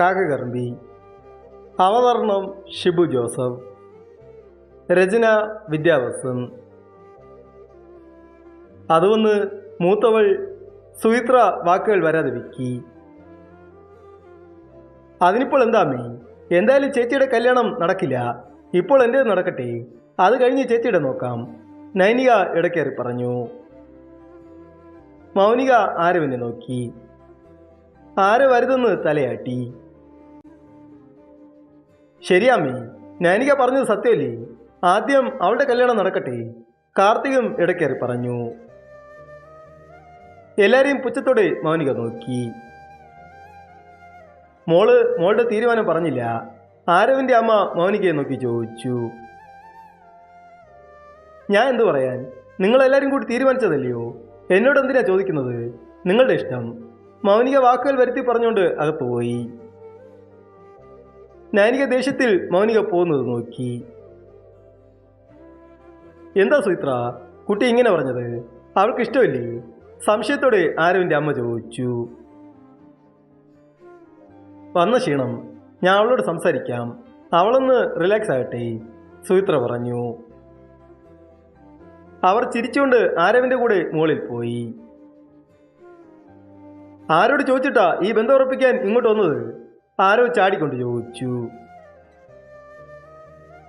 കാക്കകർമ്പി അവതരണം ഷിബു ജോസഫ് രചന വിദ്യാവസൻ അതുവന്ന് മൂത്തവൾ സുമിത്ര വാക്കുകൾ വരാതെ വിക്കി. അതിനിപ്പോൾ എന്താ അമ്മേ? എന്തായാലും ചേച്ചിയുടെ കല്യാണം നടക്കില്ല. ഇപ്പോൾ എന്റെ നടക്കട്ടെ? അത് കഴിഞ്ഞ് ചേച്ചിയുടെ നോക്കാം. നൈനിക ഇടക്കേറി പറഞ്ഞു. മൗനിക ആരവിനെ നോക്കി. ആരവരുതെന്ന് തലയാട്ടി. ശരിയാമ്മേ നാനിക പറഞ്ഞത് സത്യമല്ലേ ആദ്യം അവളുടെ കല്യാണം നടക്കട്ടെ. കാർത്തികം ഇടക്കേറി പറഞ്ഞു. എല്ലാരെയും പുച്ഛത്തോടെ മൗനിക നോക്കി. മോൾ മോളുടെ തീരുമാനം പറഞ്ഞില്ല. ആരവിന്റെ അമ്മ മൗനികയെ നോക്കി ചോദിച്ചു. ഞാൻ എന്തു പറയാൻ? നിങ്ങളെല്ലാരും കൂടി തീരുമാനിച്ചതല്ലയോ? എന്നോട് എന്തിനാ ചോദിക്കുന്നത്? നിങ്ങളുടെ ഇഷ്ടം. മൗനിക വാക്കുകൾ വരുത്തി പറഞ്ഞുകൊണ്ട് അകത്ത് പോയി നൈനിക ദേഷ്യത്തിൽ മൗനിക പോകുന്നത് നോക്കി. എന്താ സുമിത്ര കുട്ടി ഇങ്ങനെ പറഞ്ഞത്? അവൾക്ക് ഇഷ്ടമില്ലേ? സംശയത്തോടെ ആരവിന്റെ അമ്മ ചോദിച്ചു. വന്ന ക്ഷീണം. ഞാൻ അവളോട് സംസാരിക്കാം. അവളൊന്ന് റിലാക്സ് ആകട്ടെ സുമിത്ര പറഞ്ഞു. അവർ ചിരിച്ചുകൊണ്ട് ആരവിന്റെ കൂടെ മുകളിൽ പോയി. ആരോട് ചോദിച്ചിട്ടാ ഈ ബന്ധം ഉറപ്പിക്കാൻ ഇങ്ങോട്ട് വന്നത്? ആരോ ചാടിക്കൊണ്ട് ചോദിച്ചു.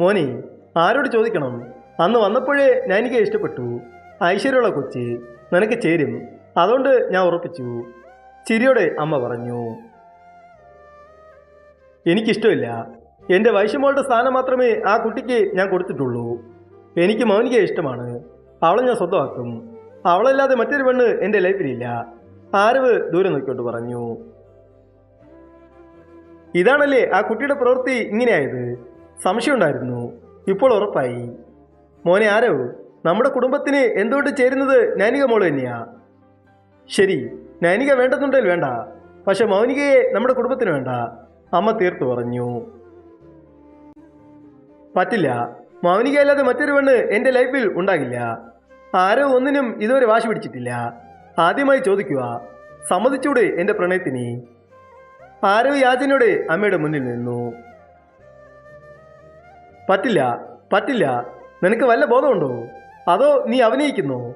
മോനെ ആരോട് ചോദിക്കണം? അന്ന് വന്നപ്പോഴേ ഞാൻ എനിക്ക് ഇഷ്ടപ്പെട്ടു. ഐശ്വര്യമുള്ള കൊച്ചി നിനക്ക് ചേരും. അതുകൊണ്ട് ഞാൻ ഉറപ്പിച്ചു. ചിരിയോടെ അമ്മ പറഞ്ഞു. എനിക്കിഷ്ടമില്ല. എന്റെ വൈശ്യമോളുടെ സ്ഥാനം മാത്രമേ ആ കുട്ടിക്ക് ഞാൻ കൊടുത്തിട്ടുള്ളൂ. എനിക്ക് മൗനികയെ ഇഷ്ടമാണ്. അവളെ ഞാൻ സ്വന്തമാക്കും. അവളല്ലാതെ മറ്റൊരു പെണ്ണ് എന്റെ ലൈഫിലില്ല. ആരവ് ദൂരെ നോക്കിക്കൊണ്ട് പറഞ്ഞു. ഇതാണല്ലേ ആ കുട്ടിയുടെ പ്രവൃത്തി ഇങ്ങനെയായത്? സംശയമുണ്ടായിരുന്നു. ഇപ്പോൾ ഉറപ്പായി. മോനെ ആരോ? നമ്മുടെ കുടുംബത്തിന് എന്തുകൊണ്ട് ചേരുന്നത് നൈനിക മോൾ തന്നെയാ? ശരി നൈനിക വേണ്ടെന്നുണ്ടെങ്കിൽ വേണ്ട. പക്ഷെ മൗനികയെ നമ്മുടെ കുടുംബത്തിന് വേണ്ട. അമ്മ തീർത്തു പറഞ്ഞു. പറ്റില്ല. മൗനിക അല്ലാതെ മറ്റൊരു പെണ്ണ് എന്റെ ലൈഫിൽ ഉണ്ടാകില്ല. ആരോ ഒന്നിനും ഇതുവരെ വാശി പിടിച്ചിട്ടില്ല. ആദ്യമായി ചോദിക്കുക. സമ്മതിച്ചൂടെ എന്റെ പ്രണയത്തിന്? ആരോ യാചനയോടെ അമ്മയുടെ മുന്നിൽ നിന്നു. പറ്റില്ല പറ്റില്ല. നിനക്ക് വല്ല ബോധമുണ്ടോ? അതോ നീ അഭിനയിക്കുന്നോ?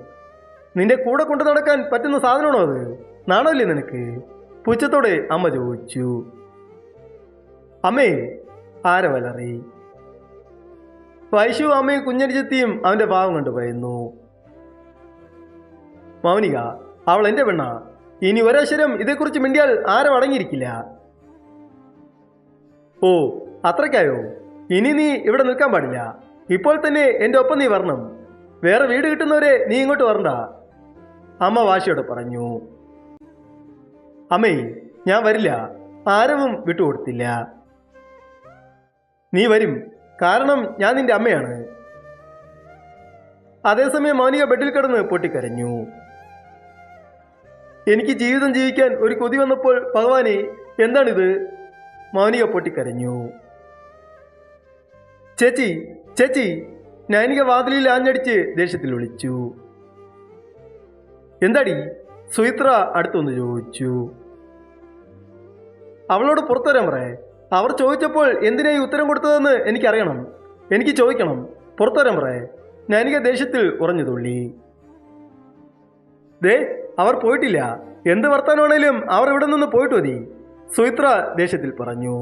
നിന്റെ കൂടെ കൊണ്ടു നടക്കാൻ പറ്റുന്ന സാധനമാണോ അത്? നാണമില്ലേ നിനക്ക്? പുച്ഛത്തോടെ അമ്മ ചോദിച്ചു. അമ്മേ ആരവലറി വൈശു അമ്മയും കുഞ്ഞരിച്ചത്തിയും അവന്റെ ഭാവം കണ്ടു പറയുന്നു. മൗനിക അവൾ എന്റെ പെണ്ണ? ഇനി ഒരക്ഷരം ഇതേക്കുറിച്ച് മിണ്ടിയാൽ ആരും അടങ്ങിയിരിക്കില്ല. ഓ അത്രയ്ക്കായോ? ഇനി നീ ഇവിടെ നിൽക്കാൻ പാടില്ല. ഇപ്പോൾ തന്നെ എന്റെ ഒപ്പം നീ വരണം. വേറെ വീട് കിട്ടുന്നവരെ നീ ഇങ്ങോട്ട് വരണ്ട. അമ്മ വാശിയോട് പറഞ്ഞു. അമ്മേ ഞാൻ വരില്ല. ആരവും വിട്ടുകൊടുത്തില്ല. നീ വരും. കാരണം ഞാൻ നിന്റെ അമ്മയാണ്. അതേസമയം മൗനിക ബെഡിൽ കിടന്ന് പൊട്ടിക്കരഞ്ഞു. എനിക്ക് ജീവിതം ജീവിക്കാൻ ഒരു കൊതി വന്നപ്പോൾ ഭഗവാനെ എന്താണിത്? മൗനിക പൊട്ടിക്കരഞ്ഞു. ചേച്ചി ചേച്ചി നൈനിക വാതിലിൽ ആഞ്ഞടിച്ച് ദേഷ്യത്തിൽ വിളിച്ചു. എന്താടി? സുയിത്ര അടുത്തൊന്ന് ചോദിച്ചു. അവളോട് പുറത്തുവരാൻ പറയേ അവർ ചോദിച്ചപ്പോൾ എന്തിനായി ഉത്തരം കൊടുത്തതെന്ന് എനിക്കറിയണം. എനിക്ക് ചോദിക്കണം. പുറത്തുവരാൻ പറയേ നൈനിക ദേഷ്യത്തിൽ ഉറഞ്ഞു തുള്ളി. ദേ അവർ പോയിട്ടില്ല. എന്ത് വർത്താനമാണേലും അവർ ഇവിടെ നിന്ന് പോയിട്ട് മതി. സുമിത്ര ദേഷ്യത്തിൽ പറഞ്ഞു.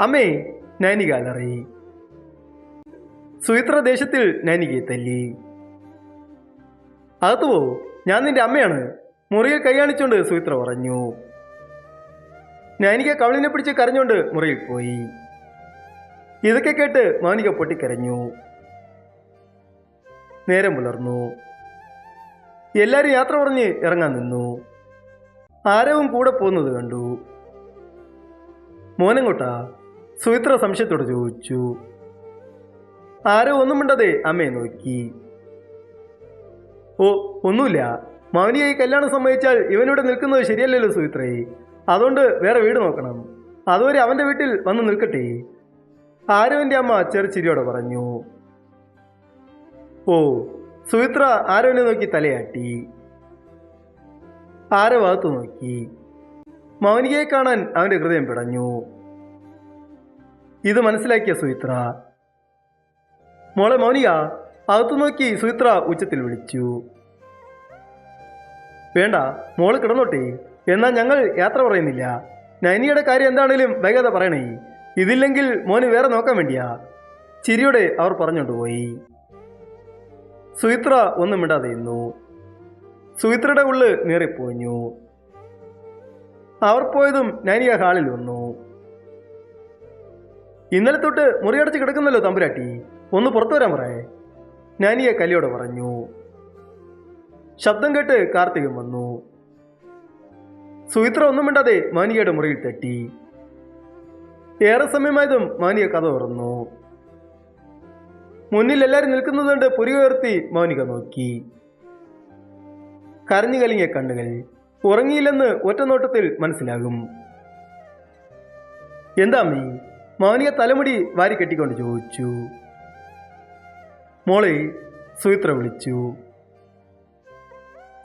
അമ്മേ നൈനിക അലറി. സുമിത്ര ദേശത്തിൽ നൈനികയെ തല്ലി. അകത്തു പോ ഞാൻ നിന്റെ അമ്മയാണ്. മുറിയിൽ കൈയാണിച്ചുകൊണ്ട് സുമിത്ര പറഞ്ഞു. നൈനിക കവളിനെ പിടിച്ച് കരഞ്ഞുകൊണ്ട് മുറിയിൽ പോയി. ഇതൊക്കെ കേട്ട് മൗനിക പൊട്ടിക്കരഞ്ഞു. നേരം പുലർന്നു. എല്ലാരും യാത്ര പറഞ്ഞ് ഇറങ്ങാൻ നിന്നു. ആരവും കൂടെ പോകുന്നത് കണ്ടു. മോനങ്ങോട്ട സുമിത്ര സംശയത്തോട് ചോദിച്ചു. ആരോ ഒന്നും മിണ്ടാതെ അമ്മയെ നോക്കി. ഓ ഒന്നുമില്ല. മൗനിയായി കല്യാണം സമ്മതിച്ചാൽ ഇവനിവിടെ നിൽക്കുന്നത് ശരിയല്ലല്ലോ സുമിത്രയെ അതുകൊണ്ട് വേറെ വീട് നോക്കണം. അതുവരെ അവന്റെ വീട്ടിൽ വന്ന് നിൽക്കട്ടെ. ആരോവിന്റെ അമ്മ ചെറുചിരിയോടെ പറഞ്ഞു. ഓ സുമിത്ര ആരോനെ നോക്കി തലയാട്ടി. ആരെ ഭാഗത്ത് നോക്കി. മൗനികയെ കാണാൻ അവന്റെ ഹൃദയം പിടഞ്ഞു. ഇത് മനസ്സിലാക്കിയ സുമിത്ര. മോളെ മൗനിക അകത്തു നോക്കി സുമിത്ര ഉച്ചത്തിൽ വിളിച്ചു. വേണ്ട മോൾ കിടന്നോട്ടെ. എന്നാൽ ഞങ്ങൾ യാത്ര പറയുന്നില്ല. നൈനിയുടെ കാര്യം എന്താണേലും വൈകാതെ പറയണേ. ഇതില്ലെങ്കിൽ മോന് വേറെ നോക്കാൻ വേണ്ടിയാ. ചിരിയോടെ അവർ പറഞ്ഞുകൊണ്ടുപോയി സുഹിത്ര ഒന്നും മിണ്ടാതെ നിന്നു. സുഹിത്രയുടെ ഉള്ളിൽ നീറിപ്പോഞ്ഞു അവർ പോയതും നൈനിക ഹാളിൽ വന്നു. ഇന്നലെ തൊട്ട് മുറിയടച്ച് കിടക്കുന്നല്ലോ തമ്പുരാട്ടി ഒന്ന് പുറത്തു വരാൻ പറയേ നാനിയെ കലിയോട് പറഞ്ഞു. ശബ്ദം കേട്ട് കാർത്തികൻ വന്നു. സുഹിത്ര ഒന്നും മിണ്ടാതെ മാനികയുടെ മുറിയിൽ തട്ടി ഏറെ സമയമായതും മാനിക കഥ തുറന്നു. മുന്നിൽ എല്ലാവരും നിൽക്കുന്നതുകൊണ്ട് പുരി ഉയർത്തി മൗനിക നോക്കി. കരഞ്ഞു കലിങ്ങിയ കണ്ണുകൾ ഉറങ്ങിയില്ലെന്ന് ഒറ്റനോട്ടത്തിൽ മനസ്സിലാകും. എന്താ അമ്മീ? മൗനിക തലമുടി വാരി കെട്ടിക്കൊണ്ട് ചോദിച്ചു. മോളെ സുഹിത്ര വിളിച്ചു.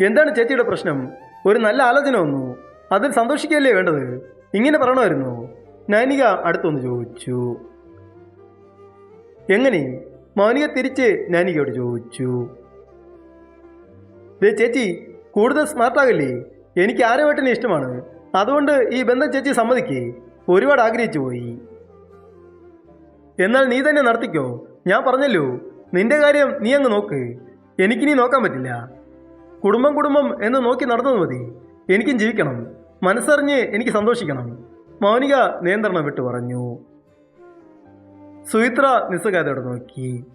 എന്താണ് ചേച്ചിയുടെ പ്രശ്നം? ഒരു നല്ല ആലോചന വന്നു. അതിൽ സന്തോഷിക്കുകയല്ലേ വേണ്ടത്? ഇങ്ങനെ പറയണമായിരുന്നു. നൈനിക അടുത്തൊന്ന് ചോദിച്ചു. എങ്ങനെ? മൗനിക തിരിച്ച് നൈനികയോട് ചോദിച്ചു. ദേ ചേച്ചി കൂടുതൽ സ്മാർട്ടാകല്ലേ എനിക്ക് ആര്യവട്ടനെ ഇഷ്ടമാണ്. അതുകൊണ്ട് ഈ ബന്ധം ചേച്ചി സമ്മതിക്കേ. ഒരുപാട് ആഗ്രഹിച്ചു പോയി. എന്നാൽ നീ തന്നെ നടത്തിക്കോ. ഞാൻ പറഞ്ഞല്ലോ നിന്റെ കാര്യം നീ അങ്ങ് നോക്ക്. എനിക്കിനി നോക്കാൻ പറ്റില്ല. കുടുംബം കുടുംബം എന്ന് നോക്കി നടന്നത് മതി. എനിക്കും ജീവിക്കണം. മനസ്സറിഞ്ഞ് എനിക്ക് സന്തോഷിക്കണം. മൗനിക നിയന്ത്രണം വിട്ടു പറഞ്ഞു. സുഹിത്ര നിസ്സകാതയോടെ നോക്കി.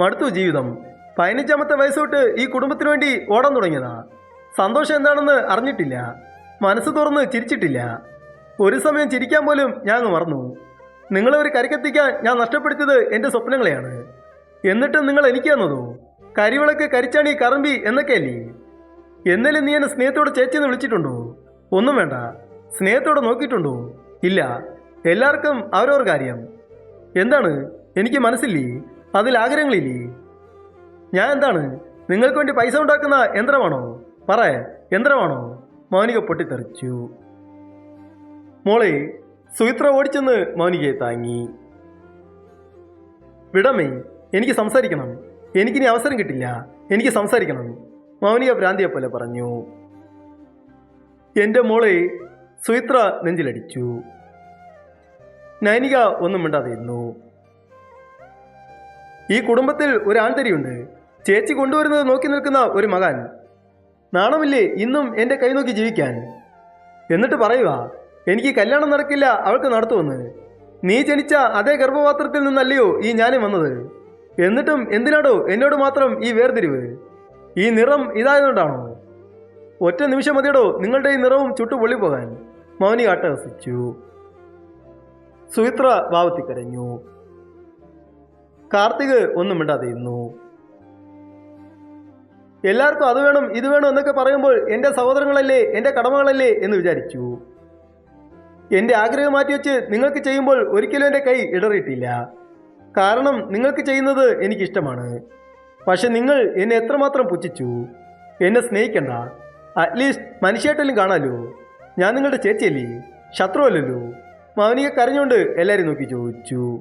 മടുത്തു ജീവിതം. പതിനഞ്ചാമത്തെ വയസ്സോട്ട് ഈ കുടുംബത്തിന് വേണ്ടി ഓടാൻ തുടങ്ങിയതാ. സന്തോഷം എന്താണെന്ന് അറിഞ്ഞിട്ടില്ല. മനസ്സ് തുറന്ന് ചിരിച്ചിട്ടില്ല. ഒരു സമയം ചിരിക്കാൻ പോലും ഞാൻ മറന്നു. നിങ്ങളെ ഒരു കരിക്കെത്തിക്കാൻ ഞാൻ നഷ്ടപ്പെടുത്തിയത് എന്റെ സ്വപ്നങ്ങളെയാണ്. എന്നിട്ടും നിങ്ങൾ എനിക്ക് തന്നതോ? കരിവിളക്ക് കരിച്ചാണി കറമ്പി എന്നൊക്കെയല്ലേ? എന്നാലും നീ എന്നെ സ്നേഹത്തോടെ ചേച്ചിന്ന് വിളിച്ചിട്ടുണ്ടോ? ഒന്നും വേണ്ട. സ്നേഹത്തോടെ നോക്കിയിട്ടുണ്ടോ? ഇല്ല. എല്ലാവർക്കും അവരവർ കാര്യം. എന്താണ്? എനിക്ക് മനസ്സില്ലേ? അതിൽ ആഗ്രഹങ്ങളില്ലേ? ഞാൻ എന്താണ്? നിങ്ങൾക്ക് വേണ്ടി പൈസ ഉണ്ടാക്കുന്ന യന്ത്രമാണോ? പറ യന്ത്രമാണോ? മൗനിക പൊട്ടിത്തെറിച്ചു. മോളെ സുഹിത്ര ഓടിച്ചെന്ന് മൗനികയെ താങ്ങി. വിടമേ എനിക്ക് സംസാരിക്കണം. എനിക്കിനി അവസരം കിട്ടില്ല. എനിക്ക് സംസാരിക്കണം. മൗനിക ഭ്രാന്തിയെ പോലെ പറഞ്ഞു. എന്റെ മോളെ സുഹിത്ര നെഞ്ചിലടിച്ചു. നൈനിക ഒന്നും മിണ്ടാതിരുന്നു. ഈ കുടുംബത്തിൽ ഒരു ആൺതരിയുണ്ട്. ചേച്ചി കൊണ്ടുവരുന്നത് നോക്കി നിൽക്കുന്ന ഒരു മകൻ. നാണമില്ലേ ഇന്നും എന്റെ കൈ നോക്കി ജീവിക്കാൻ? എന്നിട്ട് പറയുക എനിക്ക് കല്യാണം നടക്കില്ല അവൾക്ക് നടത്തുമെന്ന്. നീ ജനിച്ച അതേ ഗർഭപാത്രത്തിൽ നിന്നല്ലയോ ഈ ഞാനും വന്നത്? എന്നിട്ടും എന്തിനാടോ എന്നോട് മാത്രം ഈ വേർതിരിവ്? ഈ നിറം ഇതായതുകൊണ്ടാണോ? ഒറ്റ നിമിഷം മതിയടോ നിങ്ങളുടെ ഈ നിറവും ചുട്ടു പൊള്ളിപ്പോകാൻ മൗനി അട്ടഹസിച്ചു. സുഹിത്ര വാവത്തി കരഞ്ഞു. കാർത്തിക് ഒന്നും മിണ്ടാതെ ഇന്നു എല്ലാവർക്കും അത് വേണം ഇത് വേണം എന്നൊക്കെ പറയുമ്പോൾ എന്റെ സഹോദരങ്ങളല്ലേ എന്റെ കടമകളല്ലേ എന്ന് വിചാരിച്ചു. എന്റെ ആഗ്രഹം മാറ്റിവെച്ച് നിങ്ങൾക്ക് ചെയ്യുമ്പോൾ ഒരിക്കലും എന്റെ കൈ ഇടറിയിട്ടില്ല. കാരണം നിങ്ങൾക്ക് ചെയ്യുന്നത് എനിക്കിഷ്ടമാണ്. പക്ഷെ നിങ്ങൾ എന്നെ എത്രമാത്രം പുച്ഛിച്ചു? എന്നെ സ്നേഹിക്കണ്ട. അറ്റ്ലീസ്റ്റ് മനുഷ്യായിട്ടെങ്കിലും കാണാലോ. ഞാൻ നിങ്ങളുടെ ചേച്ചിയല്ലേ? ശത്രുവല്ലല്ലോ. മൗനിക കരഞ്ഞുകൊണ്ട് എല്ലാവരും നോക്കി ചോദിച്ചു.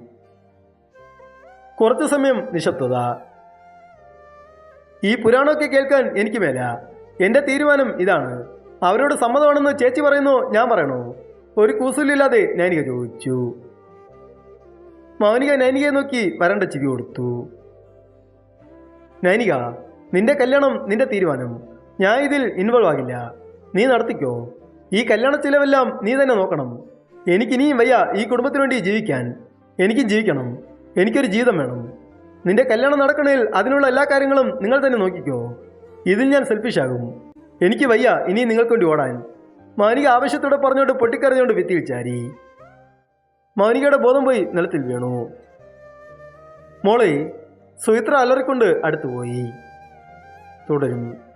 കുറച്ചു സമയം നിശബ്ദത. ഈ പുരാണമൊക്കെ കേൾക്കാൻ എനിക്ക് മേല. എന്റെ തീരുമാനം ഇതാണ്. അവരോട് സമ്മതമാണെന്ന് ചേച്ചി പറയുന്നു ഞാൻ പറയണോ? ഒരു കൂസലില്ലാതെ നൈനിക ചോദിച്ചു. മൗനിക നൈനികയെ നോക്കി വരണ്ട ചിരി കൊടുത്തു. നൈനിക നിന്റെ കല്യാണം നിന്റെ തീരുമാനം. ഞാൻ ഇതിൽ ഇൻവോൾവ് ആകില്ല. നീ നടത്തിക്കോ. ഈ കല്യാണ ചിലവെല്ലാം നീ തന്നെ നോക്കണം. എനിക്കിനിയും വയ്യ ഈ കുടുംബത്തിന് വേണ്ടി ജീവിക്കാൻ. എനിക്കും ജീവിക്കണം. എനിക്കൊരു ജീവിതം വേണം. നിന്റെ കല്യാണം നടക്കണേൽ അതിനുള്ള എല്ലാ കാര്യങ്ങളും നിങ്ങൾ തന്നെ നോക്കിക്കോ. ഇതിൽ ഞാൻ സെൽഫിഷാകും എനിക്ക് വയ്യ ഇനി നിങ്ങൾക്ക് വേണ്ടി ഓടാൻ. മാനിക ആവശ്യത്തോടെ പറഞ്ഞുകൊണ്ട് പൊട്ടിക്കറിഞ്ഞുകൊണ്ട് ഭിത്തിയിൽ ചാരി. മാനികയുടെ ബോധം പോയി നിലത്തിൽ വീണു. മോളെ സുഹിത്ര അലറിക്കൊണ്ട് അടുത്തുപോയി തുടരും.